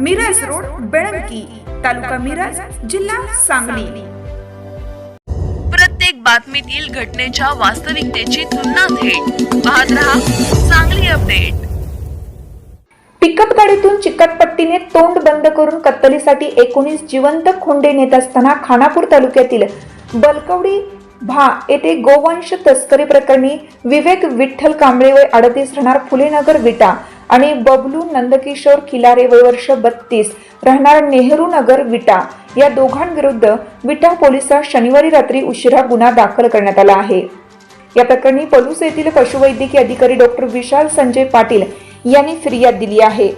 Miraj road Belanki तालुका मिरज जिल्हा सांगली. प्रत्येक बातमीतील घटनेच्या वास्तविकतेची तुलना थेट. पाहत रहा चांगली अपडेट. पिकअप गाडीतून चिकटपट्टीने तोंड बंद करून कत्तलीसाठी एकोणीस जिवंत खोंडे नेत असताना खानापूर तालुक्यातील बलकवडी भा येथे गोवंश तस्करी प्रकरणी विवेक विठ्ठल कांबळे वय अडतीस राहणार फुलेनगर विटा आणि बबलू नंदकिशोर किलारे वयवर्ष बत्तीस राहणार नेहरू नगर विटा. या दोघांविरुद्ध विटा पोलिसात शनिवारी रात्री उशिरा गुन्हा दाखल करण्यात आला आहे. या प्रकरणी पलूस येथील पशुवैद्यकीय अधिकारी डॉक्टर विशाल संजय पाटील यांनी फिर्याद दिली आहे.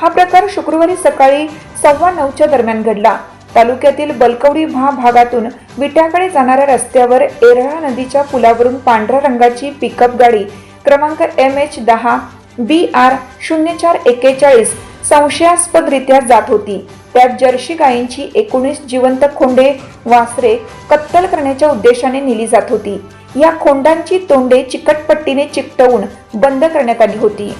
हा प्रकार शुक्रवारी सकाळी सव्वा नऊच्या दरम्यान घडला. तालुक्यातील बलकवडी भा भागातून विट्याकडे जाणाऱ्या रस्त्यावर एरळा नदीच्या पुलावरून पांढऱ्या रंगाची पिकअप गाडी क्रमांक एम एच दहा बी आर शून्य चार एक्केचाळीस संशयास्पदरित्या जात होती. त्यात जर्सी गायींची एकोणीस जिवंत खोंडे वासरे कत्तल करण्याच्या उद्देशाने नेली जात होती. या खोंडांची तोंडे चिकटपट्टीने चिकटवून बंद करण्यात आली होती.